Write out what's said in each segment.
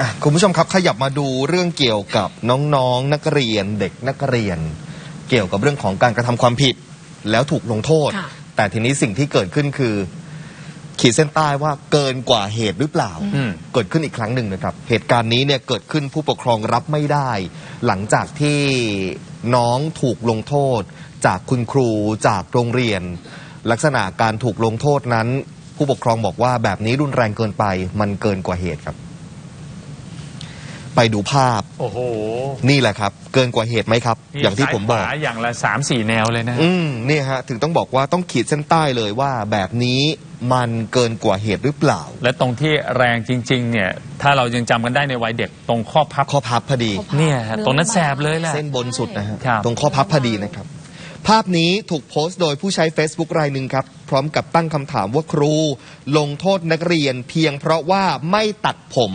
อะคุณผู้ชมครับขยับมาดูเรื่องเกี่ยวกับน้องๆนักเรียนเด็กนักเรียน เกี่ยวกับเรื่องของการกระทำความผิด แล้วถูกลงโทษค่ะแต่ทีนี้สิ่งที่เกิดขึ้นคือ ขีดเส้นใต้ว่าเกินกว่าเหตุหรือเปล่าอืมเกิดขึ้นอีกครั้งหนึ่งนะครับ เหตุการณ์นี้เนี่ยเกิดขึ้นผู้ปกครองรับไม่ได้ หลังจากที่น้องถูกลงโทษ จากคุณครูจากโรงเรียน ลักษณะการถูกลงโทษนั้น ผู้ปกครองบอกว่าแบบนี้รุนแรงเกินไป มันเกินกว่าเหตุครับ ไปดูภาพ โอ้โห นี่แหละครับ เกินกว่าเหตุไหมครับ อย่างที่ผมบอกซ้ายขวาอย่างละสามสี่แนวเลยนะ อืมเนี่ยฮะ ถึงต้องบอกว่าต้องขีดเส้นใต้เลยว่าแบบนี้มันเกินกว่าเหตุหรือเปล่า และตรงที่แรงจริง ๆ เนี่ย ถ้าเรายังจำกันได้ในวัยเด็กตรงข้อพับข้อพับพอดีข้อพับเนี่ยฮะตรงนั้นแสบเลยแหละเส้นบนสุดนะฮะครับตรงข้อพับพอดีนะครับ ภาพนี้ถูกโพสต์โดยผู้ใช้ Facebook รายหนึ่งครับ พร้อมกับตั้งคำถามว่าครู ลงโทษนักเรียนเพียงเพราะว่าไม่ตัดผม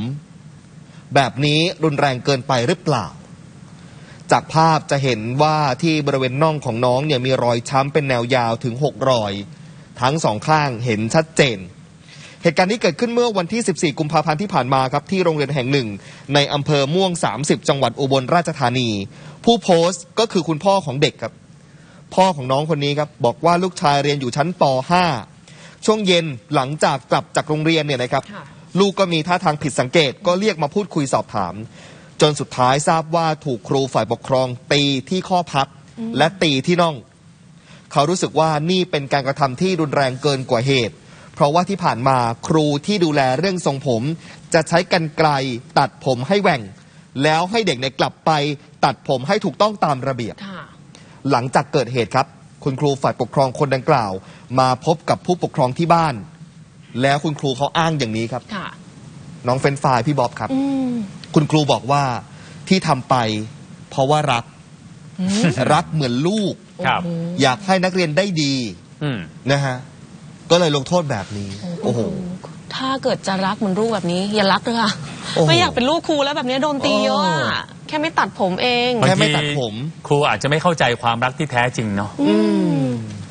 แบบนี้รุนแรงเกินไปหรือเปล่า จากภาพจะเห็นว่าที่บริเวณน่องของน้องเนี่ยมีรอยช้ำเป็นแนวยาวถึง 6 รอย ทั้งสองข้างเห็นชัดเจน เหตุการณ์นี้เกิดขึ้นเมื่อวันที่ 14 กุมภาพันธ์ที่ผ่านมาครับที่โรงเรียนแห่งหนึ่ง ในอำเภอม่วง 30 จังหวัดอุบลราชธานี ผู้โพสต์ก็คือคุณพ่อของเด็กครับ พ่อของน้องคนนี้ครับบอกว่าลูกชายเรียนอยู่ชั้นป .5 ช่วงเย็นหลังจากกลับจากโรงเรียนเนี่ยนะครับ ลูกก็มีท่าทางผิดสังเกตก็เรียกมาพูดคุยสอบถาม จนสุดท้ายทราบว่าถูกครูฝ่ายปกครอง ตีที่ข้อพับและตีที่น่อง เขารู้สึกว่านี่เป็นการกระทำที่รุนแรงเกินกว่าเหตุ เพราะว่าที่ผ่านมาครูที่ดูแลเรื่องทรงผม จะใช้กันไกลตัดผมให้แหว่ง แล้วให้เด็กเนี่ยกลับไปตัดผมให้ถูกต้องตามระเบียบค่ะหลังจากเกิดเหตุครับ คุณครูฝ่ายปกครองคนดังกล่าว มาพบกับผู้ปกครองที่บ้าน แล้วคุณครูเขาอ้างอย่างนี้ครับค่ะ น้องเฟรนช์ฟรายพี่บ๊อบครับอืมคุณครูบอกว่าที่ทำไป เพราะว่ารักอืมรักเหมือนลูก ครับโอ้โหอยากให้นักเรียนได้ดีอืม นะฮะ ก็เลยลงโทษแบบนี้ โอ้โห ถ้าเกิดจะรักเหมือนลูกแบบนี้ อย่ารักเลยค่ะโอ้โหไม่อยากเป็นลูกครูแล้วแบบนี้โดนตีเยอะอะโอ้แค่ไม่ตัดผมเอง แค่ไม่ตัดผม ครูอาจจะไม่เข้าใจความรักที่แท้จริงเนาะอืม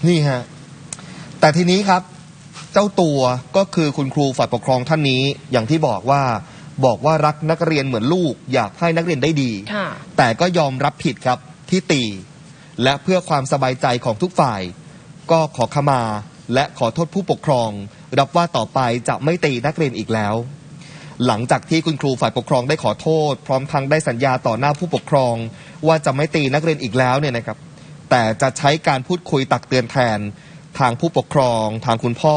นี่ฮะ แต่ทีนี้ครับ เจ้าตัวก็คือคุณครูฝ่ายปกครองท่านนี้ อย่างที่บอกว่าบอกว่ารักนักเรียนเหมือนลูก อยากให้นักเรียนได้ดีค่ะแต่ก็ยอมรับผิดครับที่ตี และเพื่อความสบายใจของทุกฝ่าย ก็ขอขมา และขอโทษผู้ปกครอง รับว่าต่อไปจะไม่ตีนักเรียนอีกแล้ว หลังจากที่คุณครูฝ่ายปกครองได้ขอโทษ พร้อมทั้งได้สัญญาต่อหน้าผู้ปกครอง ว่าจะไม่ตีนักเรียนอีกแล้วเนี่ยนะครับ แต่จะใช้การพูดคุยตักเตือนแทน ทางผู้ปกครอง ทางคุณพ่อ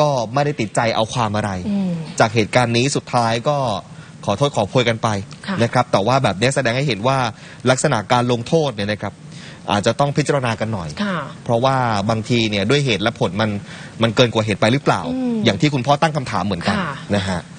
ก็ไม่ได้ติดใจเอาความอะไรอืมจากเหตุการณ์นี้สุดท้ายก็ขอโทษขอโพยกันไปค่ะนะครับ แต่ว่าแบบนี้แสดงให้เห็นว่าลักษณะการลงโทษเนี่ยนะครับ อาจจะต้องพิจารณากันหน่อยค่ะเพราะว่าบางทีเนี่ยด้วยเหตุและผลมันมันเกินกว่าเหตุไปหรือเปล่าอืมอย่างที่คุณพ่อตั้งคำถามเหมือนกันค่ะนะฮะ